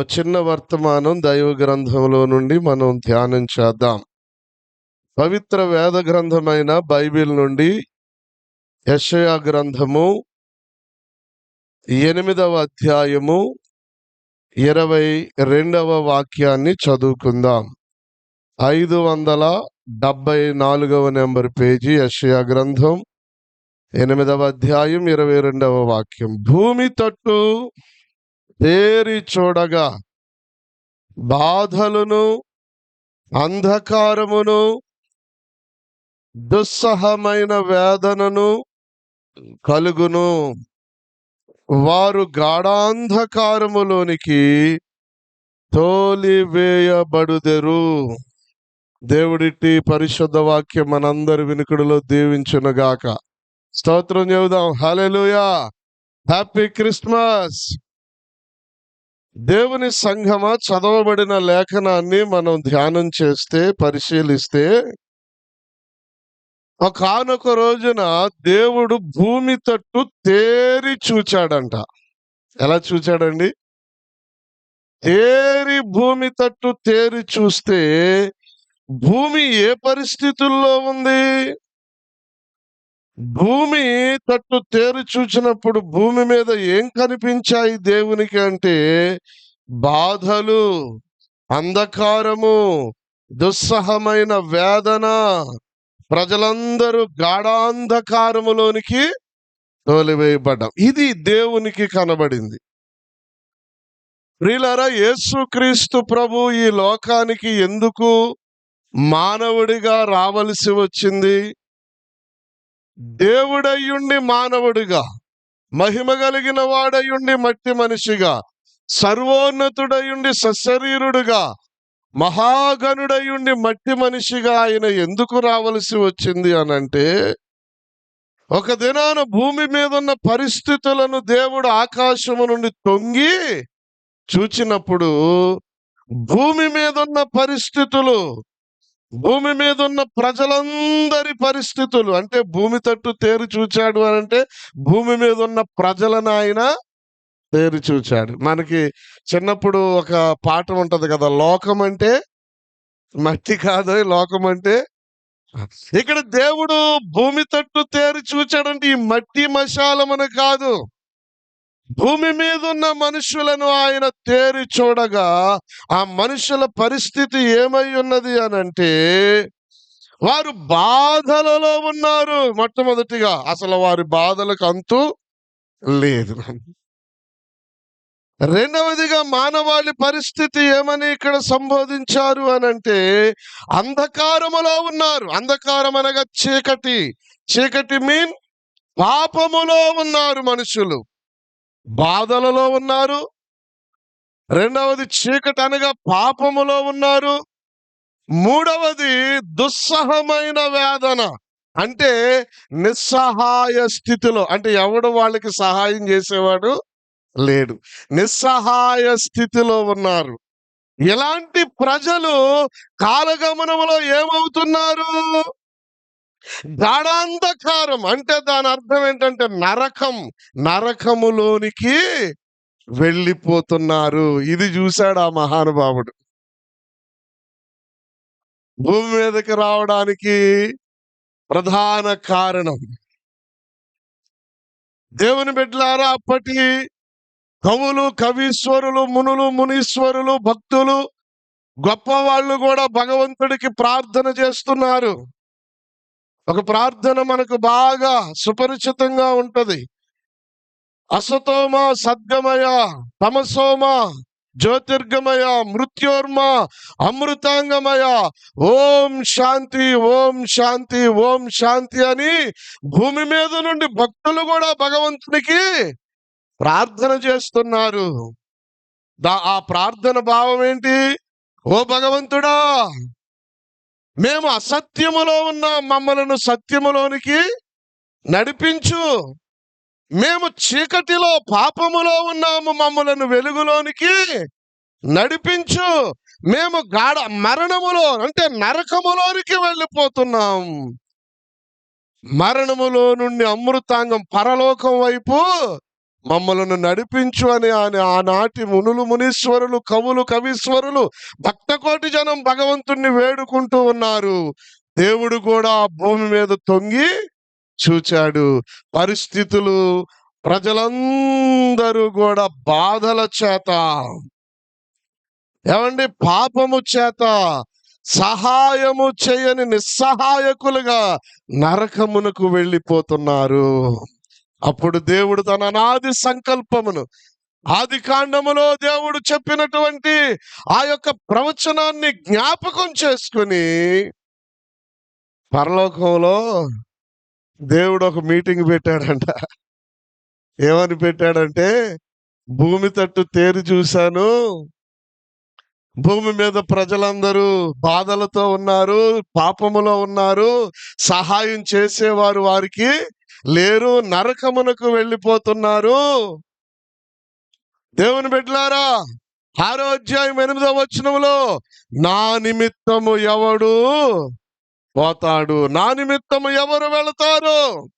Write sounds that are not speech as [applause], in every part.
చిన్న వర్తమానం దైవ గ్రంథంలో నుండి మనం ధ్యానం చేద్దాం. పవిత్ర వేద గ్రంథమైన బైబిల్ నుండి యషయా గ్రంథము ఎనిమిదవ అధ్యాయము ఇరవై రెండవ వాక్యాన్ని చదువుకుందాం. ఐదు వందల డెబ్బై నాలుగవ నెంబర్ పేజీ యషయా గ్రంథం ఎనిమిదవ అధ్యాయం ఇరవై రెండవ వాక్యం. భూమి తట్టు తేరి చూడగా బాధలను అంధకారమును దుస్సహమైన వేదనను కలుగును. వారు గాఢాంధకారములోనికి తోలివేయబడుదెరు. దేవుడిటి పరిశుద్ధ వాక్యం మనందరి వినుకుడిలో దీవించునుగాక. స్తోత్రం చెబుదాం. హల్లెలూయా. Happy Christmas. దేవుని సంఘమ చదవబడిన లేఖనాన్ని మనం ధ్యానం చేస్తే పరిశీలిస్తే ఒకనొక రోజున దేవుడు భూమి తట్టు తేరి చూచాడంట. ఎలా చూచాడండి? తేరి భూమి తట్టు తేరి చూస్తే భూమి ఏ పరిస్థితుల్లో ఉంది? భూమి తట్టు తేరి చూచినప్పుడు భూమి మీద ఏం కనిపించాయి దేవునికి అంటే బాధలు అంధకారము దుస్సహమైన వేదన. ప్రజలందరూ గాఢాంధకారములోనికి తోలివేయబడ్డాం. ఇది దేవునికి కనబడింది. ప్రిలరా యేసుక్రీస్తు ప్రభు ఈ లోకానికి ఎందుకు మానవుడిగా రావలసి వచ్చింది? దేవుడయ్యుండి మానవుడిగా మహిమ కలిగిన వాడయ్యుండి మట్టి మనిషిగా సర్వోన్నతుడయుండి సశరీరుడుగా మహాగణుడయ్యుండి మట్టి మనిషిగా ఆయన ఎందుకు రావలసి వచ్చింది అనంటే ఒక దినాన భూమి మీద ఉన్న పరిస్థితులను దేవుడు ఆకాశము నుండి తొంగి చూచినప్పుడు భూమి మీద ఉన్న పరిస్థితులు భూమి మీద ఉన్న ప్రజలందరి పరిస్థితులు అంటే భూమి తట్టు తేరి చూచాడు అని అంటే భూమి మీద ఉన్న ప్రజలను ఆయన తేరి చూచాడు. మనకి చిన్నప్పుడు ఒక పాట ఉంటది కదా లోకం అంటే మట్టి కాదు లోకం అంటే ఇక్కడ దేవుడు భూమి తట్టు తేరి చూచాడంటే ఈ మట్టి మశాలమని కాదు. భూమి మీద ఉన్న మనుషులను ఆయన తేరి చూడగా ఆ మనుషుల పరిస్థితి ఏమై ఉన్నది అనంటే వారు బాధలలో ఉన్నారు మొట్టమొదటిగా. అసలు వారి బాధలకు అంతు లేదు. రెండవదిగా మానవాళి పరిస్థితి ఏమని ఇక్కడ సంబోధించారు అనంటే అంధకారములో ఉన్నారు. అంధకారం అనగా చీకటి. చీకటి మీన్ పాపములో ఉన్నారు మనుషులు. బాధలలో ఉన్నారు. రెండవది చీకటి అనగా పాపములో ఉన్నారు. మూడవది దుస్సహమైన వేదన. అంటే నిస్సహాయ స్థితిలో అంటే ఎవడు వాళ్ళకి సహాయం చేసేవాడు లేడు. నిస్సహాయ స్థితిలో ఉన్నారు. ఇలాంటి ప్రజలు కాలగమనములో ఏమవుతున్నారు? గాఢాంధకారం అంటే దాని అర్థం ఏంటంటే నరకం నరకములోనికి వెళ్ళిపోతున్నారు. ఇది చూశాడు ఆ మహానుభావుడు. భూమి మీదకి రావడానికి ప్రధాన కారణం. దేవుని బిడ్డలారా అప్పటి కవులు కవీశ్వరులు మునులు మునీశ్వరులు భక్తులు గొప్పవాళ్ళు కూడా భగవంతుడికి ప్రార్థన చేస్తున్నారు. ఒక ప్రార్థన మనకు బాగా సుపరిచితంగా ఉంటది. అసతోమ సద్గమయ తమసోమ జ్యోతిర్గమయ మృత్యోర్మ అమృతాంగమయ ఓం శాంతి ఓం శాంతి ఓం శాంతి అని భూమి మీద నుండి భక్తులు కూడా భగవంతునికి ప్రార్థన చేస్తున్నారు. దా- ఆ ప్రార్థన భావం ఏంటి? ఓ భగవంతుడా మేము అసత్యములో ఉన్న. మమ్మలను సత్యములోనికి నడిపించు. మేము చీకటిలో పాపములో ఉన్నాము. మమ్మలను వెలుగులోనికి నడిపించు. మేము గాఢ మరణములో అంటే నరకములోనికి వెళ్ళిపోతున్నాం. మరణములో నుండి అమృతాంగం పరలోకం వైపు మమ్మలను నడిపించు అని ఆయన ఆనాటి మునులు మునీశ్వరులు కవులు కవీశ్వరులు భక్తకోటి జనం భగవంతుణ్ణి వేడుకుంటూ ఉన్నారు. దేవుడు కూడా ఆ భూమి మీద తొంగి చూచాడు. పరిస్థితులు ప్రజలందరూ కూడా బాధల చేత. ఏమండి? పాపము చేత సహాయము చేయని నిస్సహాయకులుగా నరకమునకు వెళ్ళిపోతున్నారు. అప్పుడు దేవుడు తన అనాది సంకల్పమును ఆది కాండములో దేవుడు చెప్పినటువంటి ఆ యొక్క ప్రవచనాన్ని జ్ఞాపకం చేసుకుని పరలోకంలో దేవుడు ఒక మీటింగ్ పెట్టాడంట. ఏమని పెట్టాడంటే భూమి తట్టు తేరి చూశాను భూమి మీద ప్రజలందరూ బాధలతో ఉన్నారు పాపములో ఉన్నారు సహాయం చేసేవారు వారికి లేరు నరకమునకు వెళ్ళిపోతున్నారు. దేవుని బిడ్డలారా ఆరో అధ్యాయం ఎనిమిదవ నా నిమిత్తము ఎవడు పోతాడు? నా నిమిత్తము ఎవరు వెళతారు?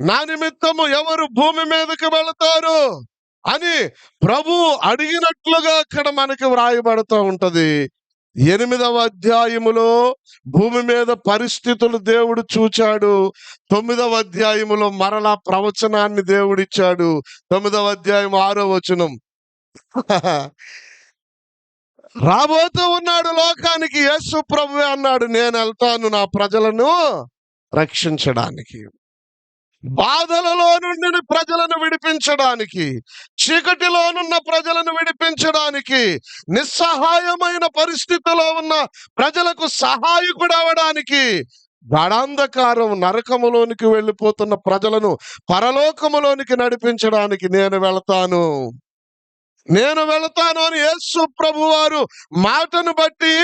నా నిమిత్తము ఎవరు భూమి మీదకి వెళతారు? అని ప్రభు అడిగినట్లుగా అక్కడ మనకి వ్రాయబడుతూ ఉంటది. ఎనిమిదవ అధ్యాయములో భూమి మీద పరిస్థితులు దేవుడు చూచాడు. తొమ్మిదవ అధ్యాయములో మరలా ప్రవచనాన్ని దేవుడిచ్చాడు. తొమ్మిదవ అధ్యాయం ఆరో వచనం. [laughs] రాబోతూ ఉన్నాడు లోకానికి. యేసు ప్రభువే అన్నాడు నేను వెళ్తాను నా ప్రజలను రక్షించడానికి. బాధలలో నుండి ప్రజలను విడిపించడానికి చీకటిలోనున్న ప్రజలను విడిపించడానికి నిస్సహాయమైన పరిస్థితిలో ఉన్న ప్రజలకు సహాయకుడు అవడానికి గడాంధకారం నరకములోనికి వెళ్ళిపోతున్న ప్రజలను పరలోకములోనికి నడిపించడానికి నేను వెళతాను. నేను వెళతాను అని యేసు ప్రభువారు మాటను బట్టి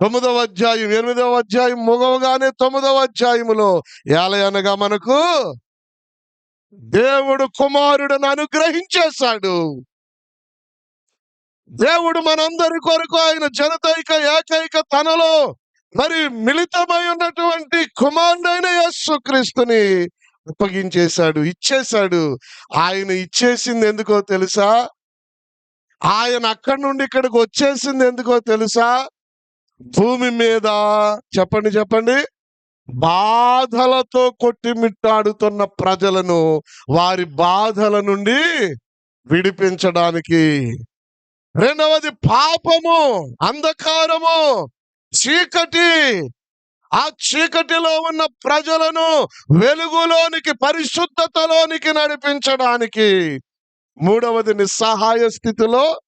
తొమ్మిదవ అధ్యాయం ఎనిమిదవ అధ్యాయం ముగవగానే తొమ్మిదవ అధ్యాయములో ఏలయనగా మనకు దేవుడు కుమారుడను అనుగ్రహించేశాడు. దేవుడు మనందరి కొరకు ఆయన జనతైక ఏకైక తనలో మరి మిళితమై ఉన్నటువంటి కుమారుడైన యేసు క్రీస్తుని అప్పగించేశాడు ఇచ్చేశాడు. ఆయన ఇచ్చేసింది ఎందుకో తెలుసా? ఆయన అక్కడి నుండి ఇక్కడికి వచ్చేసింది ఎందుకో తెలుసా? భూమి మీద చెప్పండి చెప్పండి. బాధలతో కొట్టిమిట్టాడుతున్న ప్రజలను వారి బాధల నుండి విడిపించడానికి. రెండవది పాపము అంధకారము చీకటి. ఆ చీకటిలో ఉన్న ప్రజలను వెలుగులోనికి పరిశుద్ధతలోనికి నడిపించడానికి. మూడవది నిస్సహాయ స్థితిలో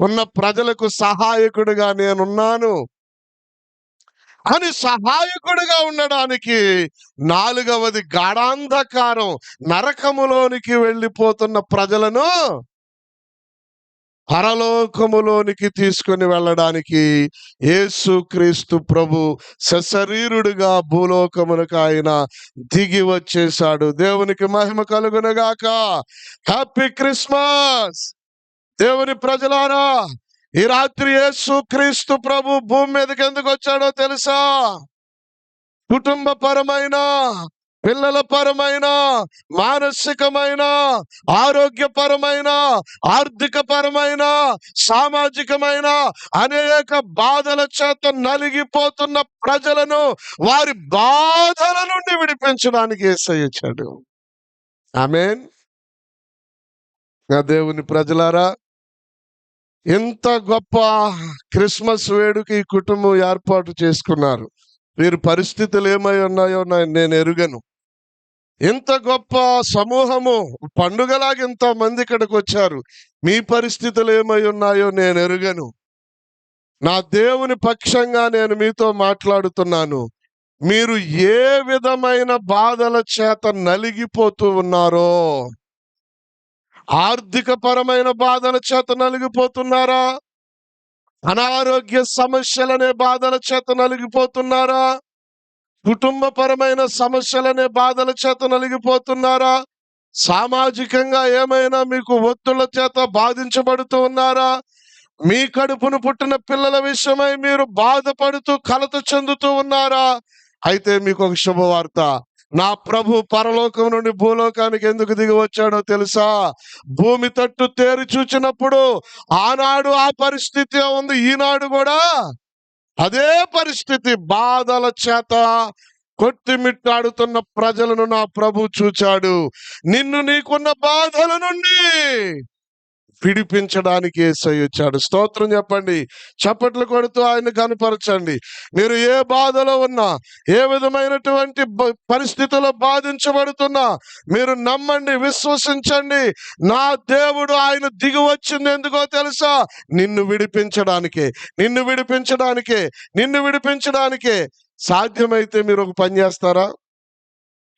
ఉన్న ప్రజలకు సహాయకుడిగా నేనున్నాను. అని సహాయకుడుగా ఉండడానికి నాలుగవది గాఢాంధకారం నరకములోనికి వెళ్ళిపోతున్న ప్రజలను పరలోకములోనికి తీసుకుని వెళ్ళడానికి యేసు క్రీస్తు ప్రభు సశరీరుడుగా భూలోకమునకు ఆయన దిగి వచ్చేసాడు దేవునికి మహిమ కలుగునగాక. Happy Christmas! దేవుని ప్రజలారా! ఈ రాత్రి యేసు క్రీస్తు ప్రభు భూమి మీదకి ఎందుకు వచ్చాడో తెలుసా? కుటుంబ పరమైన పిల్లల పరమైన మానసికమైన ఆరోగ్యపరమైన ఆర్థిక పరమైన సామాజికమైన అనేక బాధల చేత నలిగిపోతున్న ప్రజలను వారి బాధల నుండి విడిపించడానికి ఏసై ఆమెన్. నా దేవుని ప్రజలారా ఎంత గొప్ప క్రిస్మస్ వేడుక ఈ కుటుంబం ఏర్పాటు చేసుకున్నారు. వీరి పరిస్థితులు ఏమై ఉన్నాయో నేను ఎరుగను. ఎంత గొప్ప సమూహము పండుగలాగా ఇంత మంది ఇక్కడికి వచ్చారు. మీ పరిస్థితులు ఏమై ఉన్నాయో నేను ఎరుగను. నా దేవుని పక్షంగా నేను మీతో మాట్లాడుతున్నాను. మీరు ఏ విధమైన బాధల చేత నలిగిపోతూ ఉన్నారో ఆర్థిక పరమైన బాధల చేత నలిగిపోతున్నారా? అనారోగ్య సమస్యలనే బాధల చేత నలిగిపోతున్నారా? కుటుంబపరమైన సమస్యలనే బాధల చేత నలిగిపోతున్నారా? సామాజికంగా ఏమైనా మీకు ఒత్తుల చేత బాధించబడుతూ ఉన్నారా? మీ కడుపును పుట్టిన పిల్లల విషయమై మీరు బాధపడుతూ కలత చెందుతూ ఉన్నారా? అయితే మీకు ఒక శుభవార్త. నా ప్రభు పరలోకం నుండి భూలోకానికి ఎందుకు దిగి వచ్చాడో తెలుసా? భూమి తట్టు తేరి చూచినప్పుడు ఆనాడు ఆ పరిస్థితి ఉంది ఈనాడు కూడా అదే పరిస్థితి. బాధల చేత కొట్టిమిట్టాడుతున్న ప్రజలను నా ప్రభు చూచాడు. నిన్ను నీకున్న బాధల నుండి పిడిపించడానికి ఏసై వచ్చాడు. స్తోత్రం చెప్పండి. చప్పట్లు కొడుతూ ఆయన కనపరచండి. మీరు ఏ బాధలో ఉన్నా ఏ విధమైనటువంటి పరిస్థితుల్లో బాధించబడుతున్నా మీరు నమ్మండి విశ్వసించండి. నా దేవుడు ఆయన దిగి వచ్చింది ఎందుకో తెలుసా? నిన్ను విడిపించడానికే నిన్ను విడిపించడానికే నిన్ను విడిపించడానికే. సాధ్యమైతే మీరు ఒక పని చేస్తారా?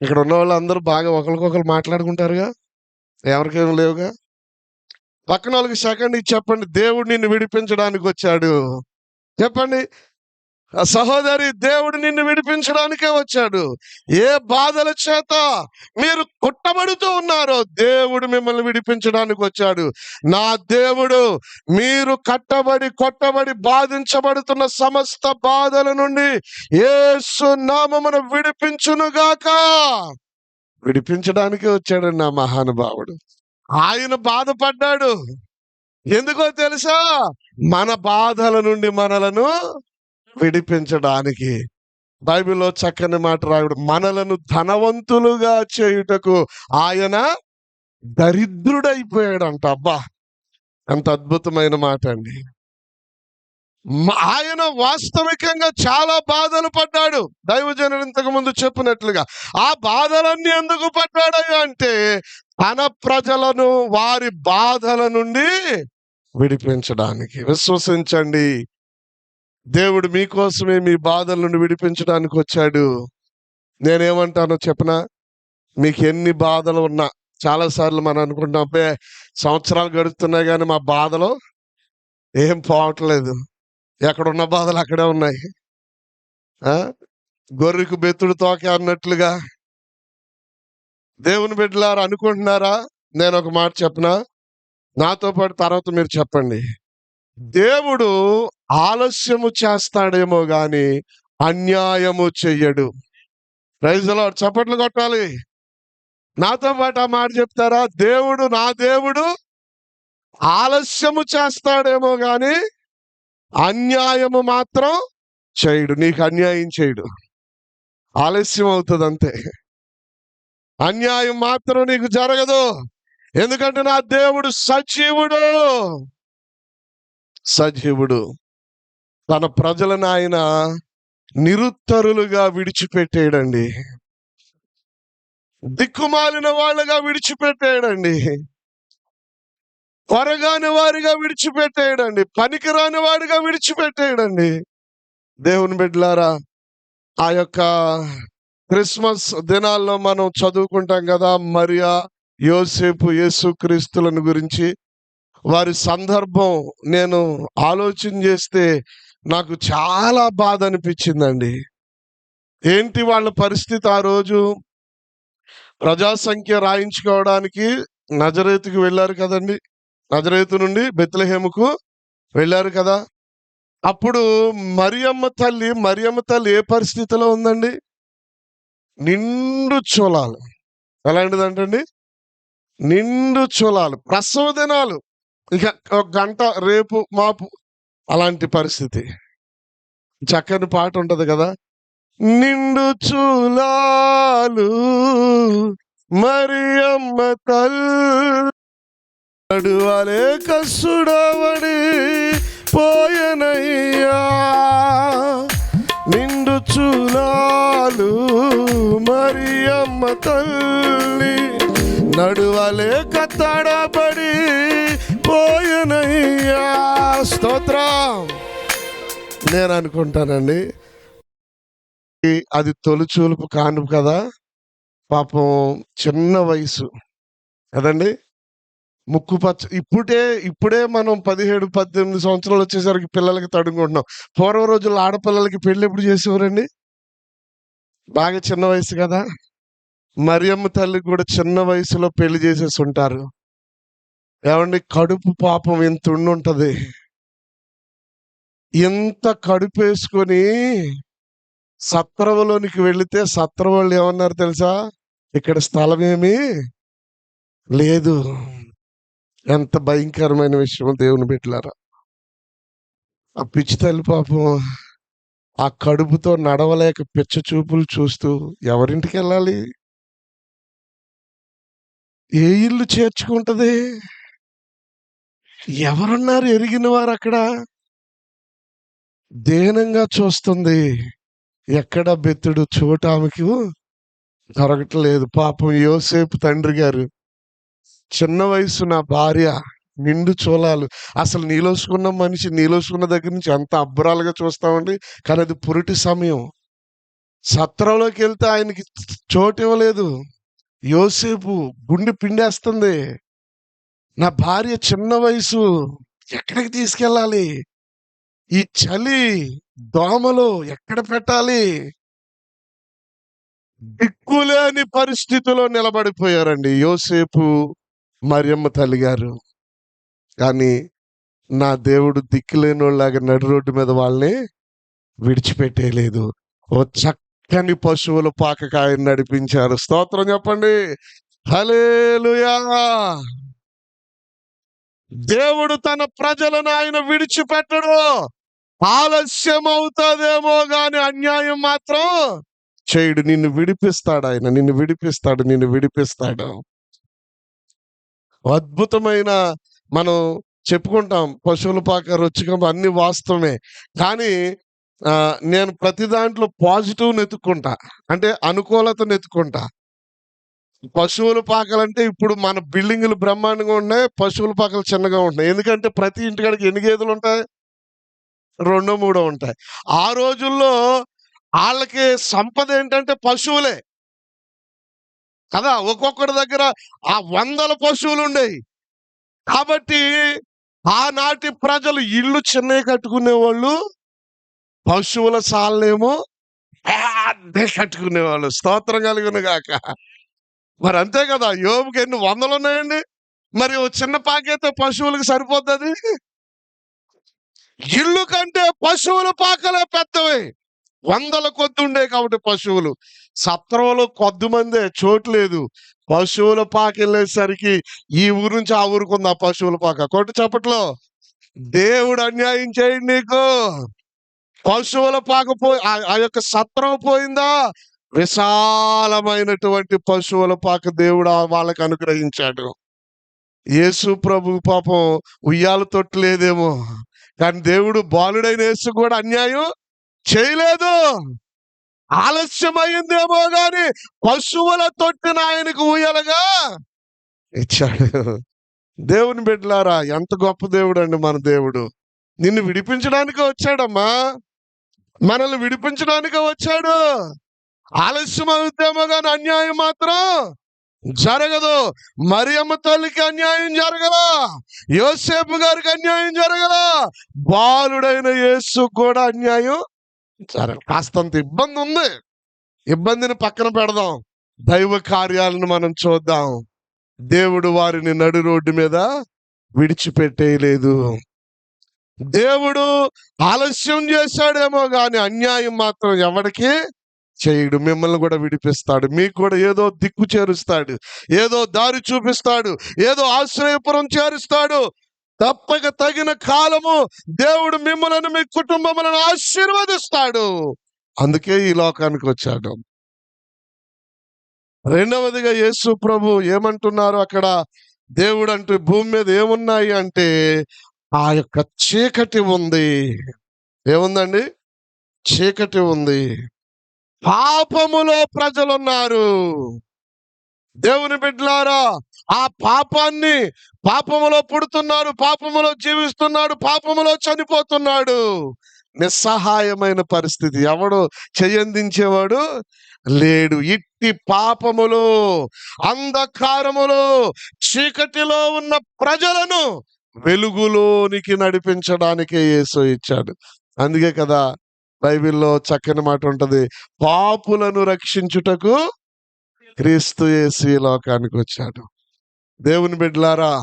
ఇక్కడ ఉన్న వాళ్ళందరూ బాగా ఒకరికొకరు మాట్లాడుకుంటారుగా? ఎవరికేం లేవుగా? పక్కన వాళ్ళకి సెకండ్ ఇచ్చి చెప్పండి దేవుడు నిన్ను విడిపించడానికి వచ్చాడు. చెప్పండి. ఆ సహోదరి దేవుడు నిన్ను విడిపించడానికే వచ్చాడు. ఏ బాధల చేత మీరు కుట్టబడుతూ ఉన్నారో దేవుడు మిమ్మల్ని విడిపించడానికి వచ్చాడు. నా దేవుడు మీరు కట్టబడి కొట్టబడి బాధించబడుతున్న సమస్త బాధల నుండి ఏసు నామమును విడిపించునుగాక. విడిపించడానికే వచ్చాడు నా మహానుభావుడు. ఆయన బాధపడ్డాడు. ఎందుకో తెలుసా? మన బాధల నుండి మనలను విడిపించడానికి. బైబిల్లో చక్కని మాట రాయుడు మనలను ధనవంతులుగా చేయుటకు ఆయన దరిద్రుడైపోయాడంట. అబ్బా! ఎంత అద్భుతమైన మాట అండి. ఆయన వాస్తవికంగా చాలా బాధలు పడ్డాడు. దైవజనుడు ఇంతకు ముందు చెప్పినట్లుగా ఆ బాధలన్నీ ఎందుకు పడ్డాడు అంటే తన ప్రజలను వారి బాధల నుండి విడిపించడానికి. విశ్వసించండి. దేవుడు మీకోసమే మీ బాధల నుండి విడిపించడానికి వచ్చాడు. నేనేమంటానో చెప్పనా? మీకు ఎన్ని బాధలు ఉన్నా చాలా సార్లు మనం అనుకుంటాం అబ్బే సంవత్సరాలు గడుస్తున్నాయి కానీ మా బాధలు ఏం పోవట్లేదు. ఎక్కడున్న బాధలు అక్కడే ఉన్నాయి. గొర్రెకు బెత్తుడు తోకే అన్నట్లుగా దేవుని బిడ్డలారు అనుకుంటున్నారా? నేను ఒక మాట చెప్పనా? నాతో పాటు తర్వాత మీరు చెప్పండి. దేవుడు ఆలస్యము చేస్తాడేమో గాని అన్యాయము చెయ్యడు. రైజులో చప్పట్లు కొట్టాలి. నాతో పాటు ఆ మాట చెప్తారా? దేవుడు నా దేవుడు ఆలస్యము చేస్తాడేమో గాని అన్యాయము మాత్రం చేయడు నీకు అన్యాయం చేయడు ఆలస్యం అవుతుంది అంతే అన్యాయం మాత్రం నీకు జరగదు. ఎందుకంటే నా దేవుడు సజీవుడు. సజీవుడు. తన ప్రజలను ఆయన నిరుత్తరులుగా విడిచిపెట్టేయడండి దిక్కుమాలిన వాళ్ళుగా విడిచిపెట్టేయడండి త్వరగాని వారిగా విడిచిపెట్టేయడండి పనికిరాని వాడిగా విడిచిపెట్టేయడండి దేవుని బిడ్డలారా ఆ యొక్క క్రిస్మస్ దినాల్లో మనం చదువుకుంటాం కదా మరియా యోసేపు యేసుక్రీస్తులను గురించి. వారి సందర్భం నేను ఆలోచన చేస్తే నాకు చాలా బాధ అనిపించిందండి. ఏంటి వాళ్ళ పరిస్థితి ఆ రోజు? ప్రజాసంఖ్య రాయించుకోవడానికి నజరేతుకు వెళ్ళారు కదండి. నజరేతు నుండి బెత్లహేముకు వెళ్ళారు కదా. అప్పుడు మరియమ్మ తల్లి మరియమ్మ తల్లి ఏ పరిస్థితిలో ఉందండి? నిండు చూలాలు ఎలాంటిదంటండి? నిండు చూలాలు ప్రసవ దినాలు. ఇక ఒక గంట రేపు మాపు. అలాంటి పరిస్థితి. చక్కని పాట ఉంటుంది కదా? నిండు చూలాలు మరియమ్మ తల్ అడువాలే కసుడవడి. నిండు మరియమ్మ తల్లి నడువలే కత్తడబడి పోయనయ్యా. స్తోత్రం. నేను అనుకుంటానండి ఈ- అది తొలిచూలుపు కాను కదా. పాపం చిన్న వయసు. కదండి? ముక్కు పచ్చ ఇప్పుడే ఇప్పుడే మనం పదిహేడు పద్దెనిమిది సంవత్సరాలు వచ్చేసరికి పిల్లలకి తడుకుంటున్నాం పూర్వ రోజుల్లో ఆడపిల్లలకి పెళ్ళి ఎప్పుడు చేసేవారండి? బాగా చిన్న వయసు కదా? మరియమ్మ తల్లి కూడా చిన్న వయసులో పెళ్ళి చేసేసి ఉంటారు. ఏమండి? కడుపు పాపం ఎంత ఉండుంటది. ఎంత కడుపు వేసుకొని సత్రవలోనికి వెళితే సత్ర వాళ్ళు ఏమన్నారు తెలుసా? ఇక్కడ స్థలం ఏమీ లేదు. ఎంత భయంకరమైన విషయం దేవుని బిడ్డలారా. ఆ పిచ్చి తల్లి పాపం ఆ కడుపుతో నడవలేక పిచ్చ చూపులు చూస్తూ ఎవరింటికి వెళ్ళాలి? ఏ ఇల్లు చేర్చుకుంటది? ఎవరున్నారు ఎరిగిన వారు అక్కడ? దేనంగా చూస్తుంది. ఎక్కడ బెత్తుడు చోటు ఆమెకు దొరకట్లేదు. పాపం యోసేపు తండ్రి గారు చిన్న వయసు నా భార్య. నిండు చూలాలు అసలు నీలోసుకున్న మనిషి నీలోసుకున్న దగ్గర నుంచి ఎంత అబ్బరాలుగా చూస్తామండి. కానీ అది పురిటి సమయం. సత్రంలోకి వెళ్తే ఆయనకి చోటు ఇవ్వలేదు. యోసేపు గుండె పిండేస్తుంది. నా భార్య చిన్న వయసు. ఎక్కడికి తీసుకెళ్ళాలి? ఈ చలి దోమలు ఎక్కడ పెట్టాలి? దిక్కులేని పరిస్థితిలో నిలబడిపోయారండి యోసేపు మరియమ్మ తల్లి గారు కానీ నా దేవుడు దిక్కులేనోళ్ళలాగా నడి రోడ్డు మీద వాళ్ళని విడిచిపెట్టేయలేదు ఓ చక్కని పశువుల పాకకాయ నడిపించారు. స్తోత్రం చెప్పండి. హలేలుయా దేవుడు తన ప్రజలను ఆయన విడిచిపెట్టడు. ఆలస్యం అవుతాదేమో గాని అన్యాయం మాత్రం చేయడు. నిన్ను విడిపిస్తాడు ఆయన. నిన్ను విడిపిస్తాడు. నిన్ను విడిపిస్తాడు. అద్భుతమైన మనం చెప్పుకుంటాం పశువుల పాక రుచికం అన్ని వాస్తవమే. కానీ నేను ప్రతి దాంట్లో పాజిటివ్ నెతుక్కుంటా. అంటే అనుకూలత నెతుక్కుంటా పశువుల పాకలంటే ఇప్పుడు మన బిల్డింగులు బ్రహ్మాండంగా ఉన్నాయి పశువుల పాకలు చిన్నగా ఉంటాయి ఎందుకంటే ప్రతి ఇంటికాడికి ఎన్ని గేదెలు ఉంటాయి? రెండో మూడో ఉంటాయి. ఆ రోజుల్లో వాళ్ళకి సంపద ఏంటంటే పశువులే. కదా ఒక్కొక్కటి దగ్గర ఆ వందల పశువులు ఉండేవి కాబట్టి ఆనాటి ప్రజలు ఇల్లు చిన్నవి కట్టుకునేవాళ్ళు పశువుల సాలనేమో పెద్ద కట్టుకునేవాళ్ళు. స్తోత్రం కలిగిన గాక. మరి అంతే కదా యోబుకి ఎన్ని వందలు ఉన్నాయండి మరి ఓ చిన్న పాకైతే పశువులకు సరిపోతుంది ఇల్లు కంటే పశువుల పాకలే పెద్దవి. వందల కొద్ది ఉండే కాబట్టి పశువులు. సత్రంలో కొద్ది మందే చోటు లేదు. పశువుల పాక వెళ్ళేసరికి ఈ ఊరు నుంచి ఆ ఊరికి ఉంది ఆ పశువుల పాక. కొట్టు చప్పట్లో. దేవుడు అన్యాయం చేయండి నీకు. పశువుల పాక పోయి ఆ- యొక్క సత్రం పోయిందా? విశాలమైనటువంటి పశువుల పాక దేవుడు వాళ్ళకి అనుగ్రహించాడు. యేసు ప్రభు పాపం ఉయ్యాల తొట్టు లేదేమో. కానీ దేవుడు బాలుడైన యేసు కూడా అన్యాయం? చేయలేదు. ఆలస్యమైందేమో గాని పశువుల తొట్టిన ఆయనకు ఊయలగా ఇచ్చాడు. దేవుని బిడ్డలారా ఎంత గొప్ప దేవుడు అండి మన దేవుడు. నిన్ను విడిపించడానికి వచ్చాడమ్మా. మనల్ని విడిపించడానికి వచ్చాడు. ఆలస్యం అవుతామో కానీ అన్యాయం మాత్రం జరగదు. మరియమ్మ తల్లికి అన్యాయం జరగల యోసేపు గారికి అన్యాయం జరగల బాలుడైన యేసు కూడా అన్యాయం జరగ కాస్తంత ఇబ్బంది ఉంది. ఇబ్బందిని పక్కన పెడదాం. దైవ కార్యాలను మనం చూద్దాం. దేవుడు వారిని నడి రోడ్డు మీద విడిచిపెట్టేయలేదు. దేవుడు ఆలస్యం చేశాడేమో గాని అన్యాయం మాత్రం ఎవరికి చేయడు. మిమ్మల్ని కూడా విడిపిస్తాడు. మీకు కూడా ఏదో దిక్కు చేరుస్తాడు. ఏదో దారి చూపిస్తాడు. ఏదో ఆశ్రయపురం చేరుస్తాడు. తప్పక తగిన కాలము దేవుడు మిమ్మలను మీ కుటుంబములను ఆశీర్వదిస్తాడు. అందుకే ఈ లోకానికి వచ్చాడు. రెండవదిగా యేసు ప్రభు ఏమంటున్నారు అక్కడ దేవుడు అంటే భూమి మీద ఏమున్నాయి అంటే ఆ యొక్క చీకటి ఉంది. ఏముందండి? చీకటి ఉంది. పాపములో ప్రజలున్నారు. దేవుని బిడ్డలారా ఆ పాపాన్ని పాపములో పుడుతున్నాడు పాపములో జీవిస్తున్నాడు పాపములో చనిపోతున్నాడు. నిస్సహాయమైన పరిస్థితి. ఎవడు చెయ్యందించేవాడు? లేడు. ఇట్టి పాపములో అంధకారములో చీకటిలో ఉన్న ప్రజలను వెలుగులోనికి నడిపించడానికే యేసు ఇచ్చాడు. అందుకే కదా బైబిల్లో చక్కని మాట ఉంటది. పాపులను రక్షించుటకు క్రీస్తు యేసు లోకానికి వచ్చాడు. దేవుని బిడ్డలారా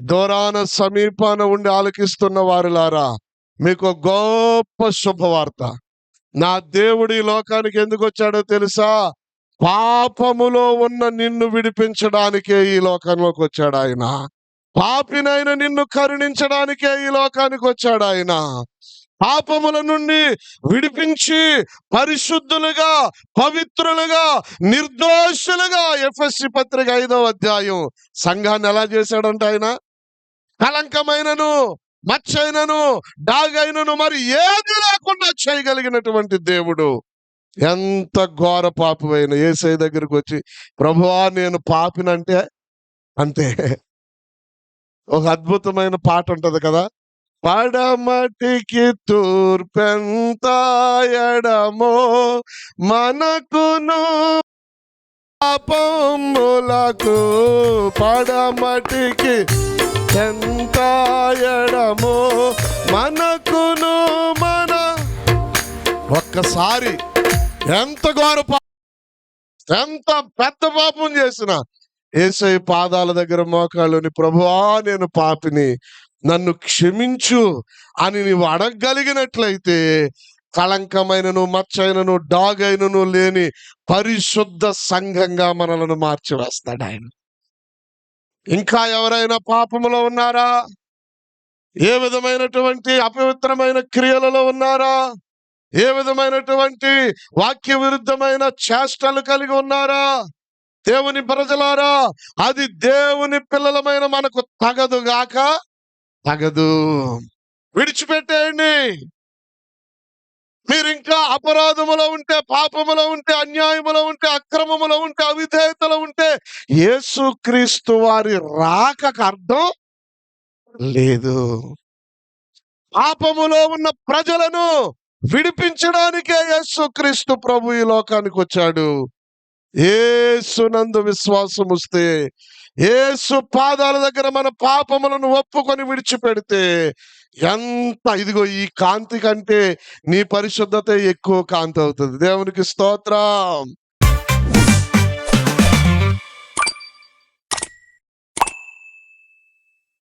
దూరాన సమీపాన ఉండి ఆలకిస్తున్న వారిలారా మీకు ఒక గొప్ప శుభవార్త. నా దేవుడు ఈ లోకానికి ఎందుకు వచ్చాడో తెలుసా? పాపములో ఉన్న నిన్ను విడిపించడానికే ఈ లోకంలోకి వచ్చాడు ఆయన. పాపినైన నిన్ను కరుణించడానికే ఈ లోకానికి వచ్చాడు ఆయన. పాపముల నుండి విడిపించి పరిశుద్ధులుగా పవిత్రులుగా నిర్దోషులుగా ఎఫ్ఎస్సి పత్రిక ఐదవ అధ్యాయం సంఘాన్ని ఎలా చేశాడంట ఆయన? కలంకమైనను మచ్చైనను డాగైనను మరి ఏది లేకుండా చేయగలిగినటువంటి దేవుడు. ఎంత ఘోర పాపమైన ఏసై దగ్గరికి వచ్చి ప్రభువా నేను పాపినంటే అంతే ఒక అద్భుతమైన పాట ఉంటుంది కదా? పడమటికి తూర్పెంత ఎడమో మనకును పాపములకు పడమటికి ఎంత ఎడమో మనకును మన ఒక్కసారి ఎంత ఘోర ఎంత పెద్ద పాపం చేసిన ఏసై పాదాల దగ్గర మోకాళ్ళుని ప్రభువా నేను పాపిని నన్ను క్షమించు అని నీవు అడగగలిగినట్లయితే కళంకమైనను మచ్చైనను డాగ్ అయినను లేని పరిశుద్ధ సంఘంగా మనలను మార్చివేస్తాడు ఆయన. ఇంకా ఎవరైనా పాపములో ఉన్నారా? ఏ విధమైనటువంటి అపవిత్రమైన క్రియలలో ఉన్నారా? ఏ విధమైనటువంటి వాక్య విరుద్ధమైన చేష్టలు కలిగి ఉన్నారా? దేవుని ప్రజలారా అది దేవుని పిల్లలమైన మనకు తగదు గాక తగదు. విడిచిపెట్టేయండి. మీరు ఇంకా అపరాధములో ఉంటే పాపములో ఉంటే అన్యాయములో ఉంటే అక్రమములో ఉంటే అవిధేయతలో ఉంటే యేసుక్రీస్తు వారి రాకకు అర్థం లేదు. పాపములో ఉన్న ప్రజలను విడిపించడానికే యేసుక్రీస్తు ప్రభు ఈ లోకానికి వచ్చాడు. ఏసునందు విశ్వాసం వస్తే ఏసు పాదాల దగ్గర మన పాపములను ఒప్పుకొని విడిచిపెడితే ఎంత ఇదిగో ఈ కాంతి కంటే నీ పరిశుద్ధత ఎక్కువ కాంతి అవుతుంది. దేవునికి స్తోత్రం.